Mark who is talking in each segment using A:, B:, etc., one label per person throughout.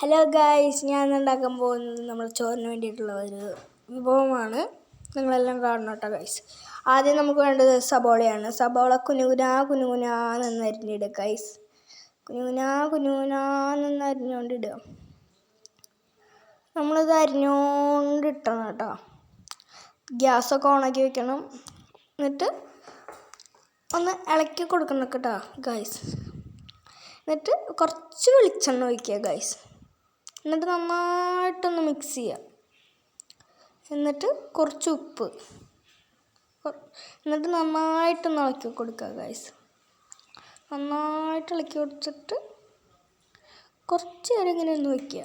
A: Hello guys ഞാൻ ഉണ്ടാക്കാൻ പോകുന്നത് നമ്മൾ ചോറിന് വേണ്ടിയിട്ടുള്ള ഒരു വിഭവമാണ്. നിങ്ങളെല്ലാം കാണണം കേട്ടോ ഗൈസ് ആദ്യം നമുക്ക് വേണ്ടത് സബോളയാണ്. സബോള കുനുകുനാ കുനുകുനാന്ന് അരിഞ്ഞിടുക ഗൈസ് കുനുകുനാ കുനുകുനാന്ന് അരിഞ്ഞുകൊണ്ടിടുക നമ്മളിത് അരിഞ്ഞോണ്ടിട്ടണം കേട്ടോ. ഗ്യാസൊക്കെ ഓണാക്കി വെക്കണം. എന്നിട്ട് ഒന്ന് ഇളക്കി കൊടുക്കണം കേട്ടോ ഗൈസ് എന്നിട്ട് കുറച്ച് വെളിച്ചെണ്ണ ഒഴിക്കുക ഗൈസ് എന്നിട്ട് നന്നായിട്ടൊന്ന് മിക്സ് ചെയ്യുക. എന്നിട്ട് കുറച്ച് ഉപ്പ്. എന്നിട്ട് നന്നായിട്ടൊന്ന് ഇളക്കി കൊടുക്കുക ഗൈസ് നന്നായിട്ട് ഇളക്കി കൊടുത്തിട്ട് കുറച്ച് നേരം ഇങ്ങനെ ഒന്ന് വയ്ക്കുക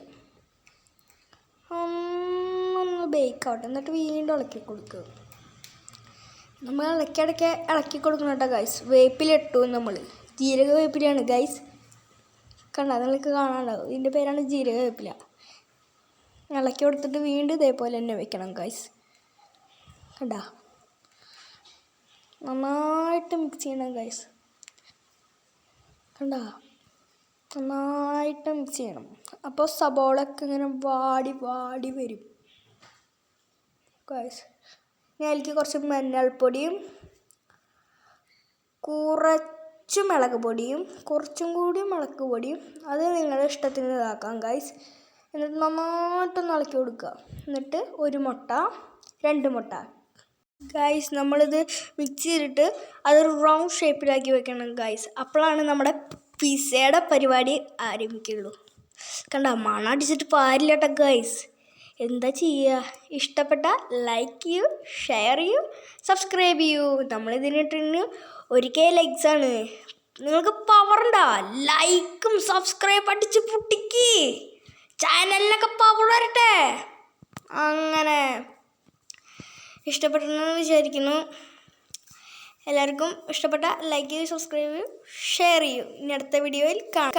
A: ഒന്ന് ബേക്ക് ആവട്ടെ. എന്നിട്ട് വീണ്ടും ഇളക്കി കൊടുക്കുക. നമ്മൾ ഇളക്കിടയ്ക്ക് ഇളക്കി കൊടുക്കണം കേട്ടോ ഗൈസ് വേപ്പിലിട്ടു നമ്മൾ. ജീരക വേപ്പിലാണ് ഗൈസ് കണ്ട? നിങ്ങൾക്ക് കാണാണ്ടാവും ഇതിന്റെ പേരാണ് ജീരക വേപ്പില ഇളക്കി കൊടുത്തിട്ട് വീണ്ടും ഇതേപോലെ തന്നെ വെക്കണം ഗൈസ് കണ്ട? നന്നായിട്ട് മിക്സ് ചെയ്യണം ഗൈസ് കണ്ട? നന്നായിട്ട് മിക്സ് ചെയ്യണം. അപ്പോൾ സബോളൊക്കെ ഇങ്ങനെ വാടി വാടി വരും. ഗൈസ് ഞാൻ എനിക്ക് കുറച്ച് മഞ്ഞൾപ്പൊടിയും കുറച്ച് മുളക് പൊടിയും കുറച്ചും കൂടി മുളക് പൊടിയും അത് നിങ്ങളുടെ ഇഷ്ടത്തിന് ഇതാക്കാം ഗൈസ് എന്നിട്ട് നന്നായിട്ടൊന്ന് ഇളക്കി കൊടുക്കുക. എന്നിട്ട് ഒരു മുട്ട രണ്ട് മുട്ട. ഗൈസ് നമ്മളിത് മിക്സ് ചെയ്തിട്ട് അതൊരു റൗണ്ട് ഷേപ്പിലാക്കി വെക്കണം ഗൈസ് അപ്പോഴാണ് നമ്മുടെ പിസയുടെ പരിപാടി ആരംഭിക്കുള്ളൂ. കണ്ട മണടിച്ചിട്ട് പാരില്ല കേട്ടോ ഗൈസ് എന്താ ചെയ്യുക? ഇഷ്ടപ്പെട്ട ലൈക്ക് ചെയ്യൂ ഷെയർ ചെയ്യൂ സബ്സ്ക്രൈബ് ചെയ്യൂ. നമ്മളിതിനിട്ടിന് ലൈക്സ് ആണ്. നിങ്ങൾക്ക് പവർ ഉണ്ടോ? ലൈക്കും സബ്സ്ക്രൈബ് അടിച്ച് പൊട്ടിക്ക്. ചാനലിനൊക്കെ പവർ വരട്ടെ. അങ്ങനെ. ഇഷ്ടപ്പെട്ടെന്ന് വിചാരിക്കുന്നു. എല്ലാവർക്കും ഇഷ്ടപ്പെട്ട ലൈക്ക് ചെയ്യൂ സബ്സ്ക്രൈബ് ചെയ്യൂ ഷെയർ ചെയ്യൂ. ഇനി അടുത്ത വീഡിയോയിൽ കാണാം.